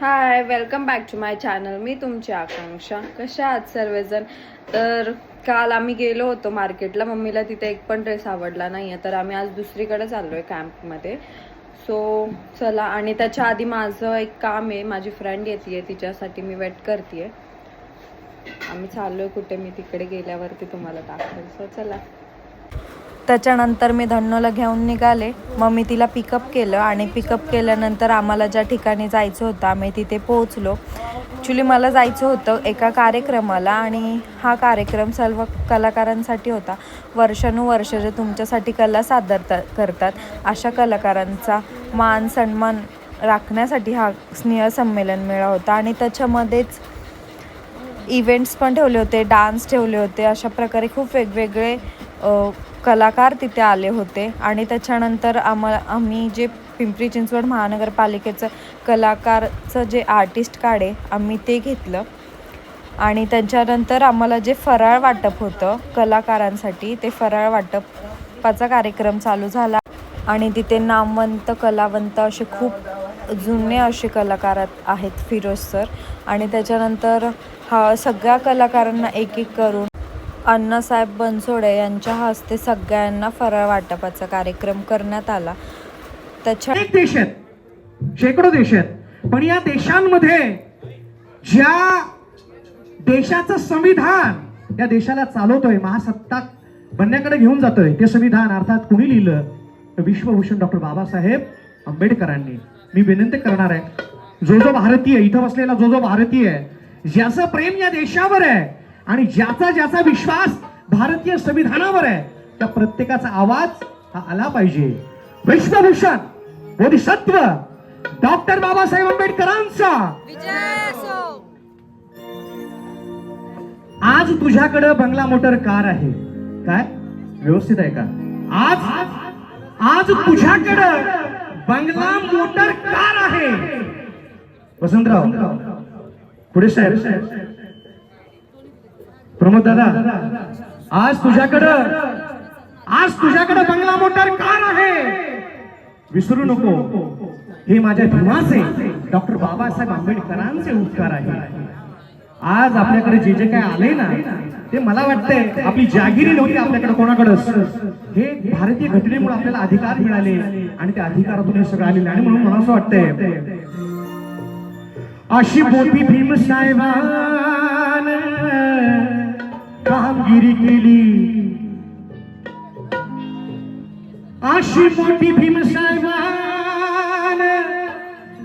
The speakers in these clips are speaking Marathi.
Hi welcome back to my channel मी तुमची आकांक्षा. कशा आहात सर्वजण? तर काल आम्ही गेलो होतो मार्केटला. मम्मीला तिथे एक पण ड्रेस आवडला नाही आहे तर आम्ही आज दुसरीकडे चाललो आहे कॅम्पमध्ये सो चला. आणि त्याच्या आधी माझं एक काम आहे. माझी फ्रेंड येते तिच्यासाठी मी वेट करते आम्ही चाललो आहे कुठे? मी तिकडे गेल्यावरती तुम्हाला दाखवेल सो चला. त्याच्यानंतर मी धन्नोला घेऊन निघाले. मग मी तिला पिकअप केलं आणि पिकअप केल्यानंतर आम्हाला ज्या ठिकाणी जायचं होतं आम्ही तिथे पोहोचलो. ॲक्च्युली मला जायचं होतं एका कार्यक्रमाला आणि हा कार्यक्रम सर्व कलाकारांसाठी होता. वर्षानुवर्ष जे तुमच्यासाठी कला सादर करतात अशा कलाकारांचा मान सन्मान राखण्यासाठी हा स्नेहसंमेलन मेळा होता आणि त्याच्यामध्येच इव्हेंट्स पण ठेवले होते डान्स ठेवले होते अशा प्रकारे खूप वेगवेगळे कलाकार तिथे आले होते आणि त्याच्यानंतर आम्हाला आम्ही जे पिंपरी चिंचवड महानगरपालिकेचं कलाकारचं जे आर्टिस्ट कार्ड आहे आम्ही ते घेतलं. आणि त्याच्यानंतर आम्हाला जे फराळ वाटप होतं कलाकारांसाठी ते फराळ वाटपाचा कार्यक्रम चालू झाला. आणि तिथे नामवंत कलावंत असे खूप जुने असे कलाकार आहेत फिरोज सर. आणि त्याच्यानंतर हा सगळ्या कलाकारांना एक एक करून अण्णासाहेब बनसोडे यांच्या हस्ते सगळ्यांना फराळ वाटपाचा कार्यक्रम करण्यात आला. त्याच्या देश आहेत. शेकडो देश आहेत. पण या देशांमध्ये ज्या देशाचं संविधान या देशाला चालवतोय महासत्ताक बनण्याकडे घेऊन जातोय ते संविधान अर्थात कुणी लिहिलं? तर विश्वभूषण डॉक्टर बाबासाहेब आंबेडकरांनी. मी विनंती करणार आहे जो जो भारतीय इथं बसलेला जो जो भारतीय ज्याचं प्रेम या देशावर आहे आणि ज्याचा ज्याचा विश्वास भारतीय संविधानावर आहे त्या प्रत्येकाचा आवाज हा आला पाहिजे. विश्वभूषण बोधिसत्व डॉक्टर बाबासाहेब आंबेडकरांचा. आज तुझ्याकडं बंगला मोटर कार आहे. काय? व्यवस्थित आहे का? आज आज तुझ्याकडं बंगला मोटर कार आहे. वसंतराव पुढे साहेब. प्रमोद दादा आज तुझ्याकडं आज तुझ्याकडे बंगला मोटर कार आहे. विसरू नको. हे माझ्या भीमाचे डॉक्टर बाबासाहेब आंबेडकरांचे उपकार आहे. आज आपल्याकडे जे जे काय आले ना ते मला वाटतंय आपली जागिरी नव्हती आपल्याकडे कोणाकडंच. हे भारतीय घटनेमुळे आपल्याला अधिकार मिळाले आणि त्या अधिकारातून हे सगळं आलेलं आहे. आणि म्हणून मला असं वाटतंय अशी मोठी भीमसाहेबान कामगिरी केली. अशी मोठी भीमसाहेबान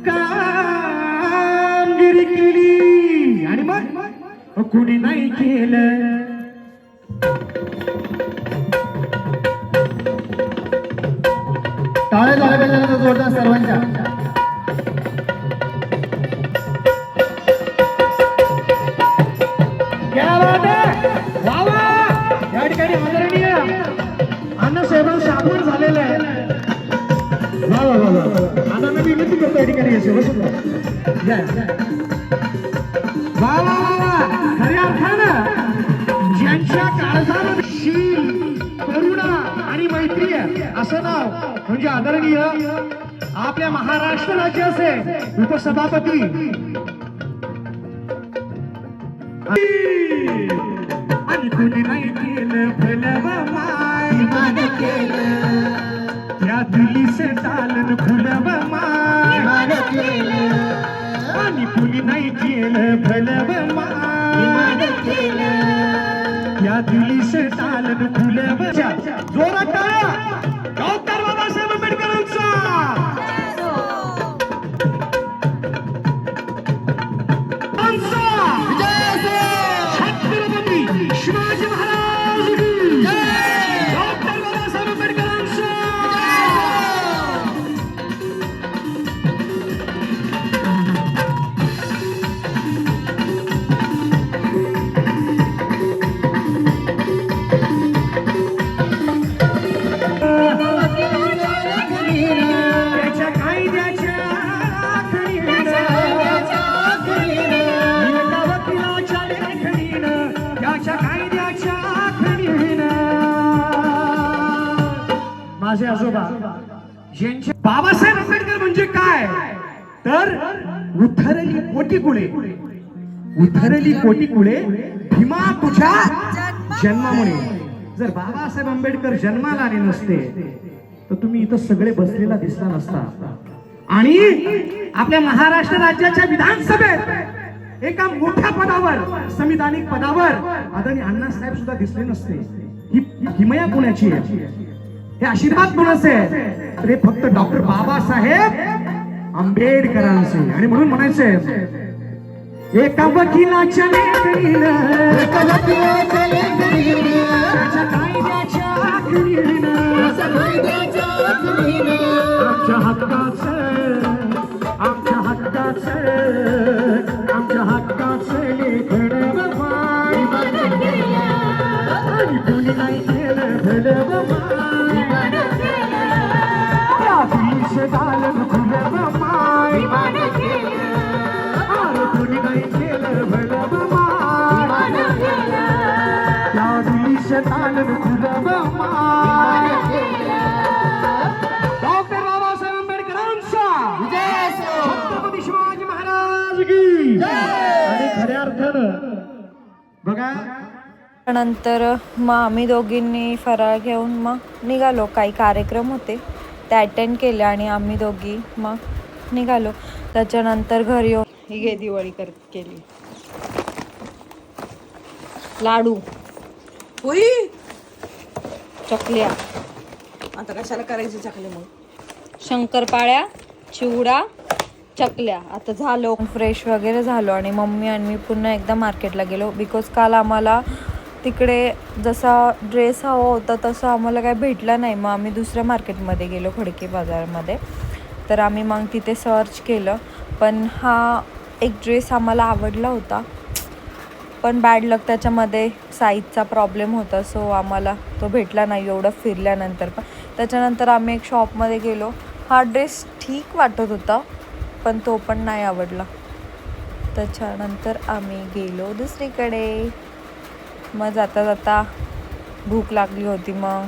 कामगिरी केली. आणि मग? कुणी नाही केलं. टाळे झाले जोरदार सर्वांच्या करतो वा वा वा खऱ्या अर्थानं ज्यांच्या काळजामध्ये शील करुणा आणि मैत्री आहे असं नाव म्हणजे आदरणीय आपल्या महाराष्ट्र राज्याचे उपसभापती आणि कुणी नाही केलं फुलव माय केलं कुणी नाही केलं फुलव माय त्या दिलीचे तालन फुलव जोरात टाळ्या माझे आजोबा यांचे बाबासाहेब आंबेडकर म्हणजे काय? तर उथरली कोटी कुळे. उथरली कोटी कुळे भीमा तुझ्या जन्मामुळे. जर बाबासाहेब आंबेडकर जन्माला आले नसते तर तुम्ही इथं सगळे बसलेला दिसला नसता. आणि आपल्या महाराष्ट्र राज्याच्या विधानसभेत एका मोठ्या पदावर संविधानिक पदावर आदरणीय अण्णासाहेब सुद्धा दिसले नसते. ही हिमया कोणाची आहे? हे आशीर्वाद कोणाचे तर हे फक्त डॉक्टर बाबासाहेब आंबेडकरांचे. आणि म्हणून म्हणायचे एका वकिलाच्या कायद्याच्या हक्काचं आणि खऱ्या अर्थानं. बघा. नंतर मग आम्ही दोघींनी फराळ घेऊन मग निघालो. काही कार्यक्रम होते. ते अटेंड केले आणि आम्ही दोघी मग निघालो. त्याच्यानंतर घरी येऊन ही घे दिवाळी कर केली. लाडू. होई. चकल्या. आता कशाला करायचे चकले मग? शंकरपाळ्या चिवडा चकल्या. आता झालो. फ्रेश वगैरे झालो आणि मम्मी आणि मी पुन्हा एकदा मार्केटला गेलो. बिकॉज काल आम्हाला तिकडे जसा ड्रेस हवा होता तसं आम्हाला काय भेटला नाही. मग आम्ही दुसऱ्या मार्केटमध्ये गेलो खडके बाजारमध्ये. तर आम्ही मग तिथे सर्च केलं. पण हा एक ड्रेस आम्हाला आवडला होता. पण बॅड लक त्याच्यामध्ये साईजचा प्रॉब्लेम होता. सो आम्हाला तो भेटला नाही. एवढं फिरल्यानंतर पण. त्याच्यानंतर आम्ही एक शॉपमध्ये गेलो. हा ड्रेस ठीक वाटत होता. पण तो पण नाही आवडला. त्याच्यानंतर आम्ही गेलो दुसरीकडे. मग जाता जाता भूक लागली होती मग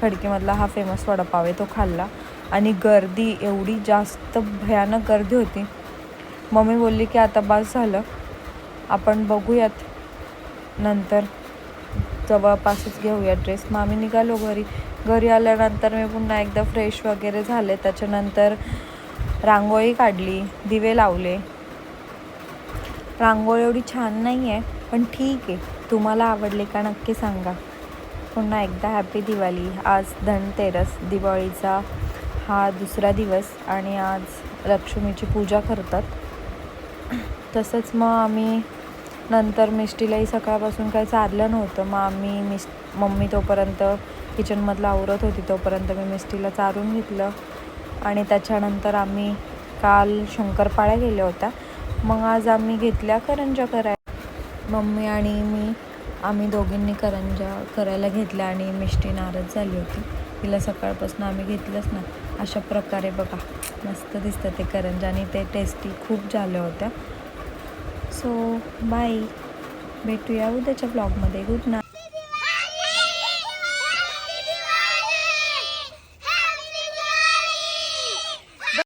खडकीमधला हा फेमस वडापाव आहे तो खाल्ला. आणि गर्दी एवढी जास्त भयानक गर्दी होती. मम्मी बोलली की आता बस झालं. आपण बघूयात. नंतर जवळपासच घेऊया ड्रेस मग आम्ही निघालो घरी. घरी आल्यानंतर मी पुन्हा एकदा फ्रेश वगैरे झाले. त्याच्यानंतर रांगोळी काढली दिवे लावले. रांगोळी एवढी छान नाही आहे पण ठीक. आहे तुम्हाला आवडले का नक्की सांगा. पुन्हा एकदा हॅपी दिवाळी. आज धनतेरस दिवाळीचा हा दुसरा दिवस आणि आज लक्ष्मीची पूजा करतात. तसंच मग आम्ही नंतर मिष्टीलाही सकाळपासून काही चारलं नव्हतं. मग आम्ही मिस मम्मी तोपर्यंत किचनमधलं आवरत होती. तोपर्यंत मी मिष्टीला चारून घेतलं. आणि त्याच्यानंतर आम्ही काल शंकरपाळ्या गेल्या होत्या. मग आज आम्ही घेतल्या करंजा करायला. मम्मी आणि मी आम्ही दोघींनी करंजा करायला घेतल्या आणि मिष्टी नाराज झाली होती. तिला सकाळपासून आम्ही घेतलंच ना अशा प्रकारे बघा मस्त दिसतं ते करंजा आणि ते टेस्टी खूप झाल्या होत्या. सो बाय भेटूया उद्याच्या ब्लॉगमध्ये गुड नाईट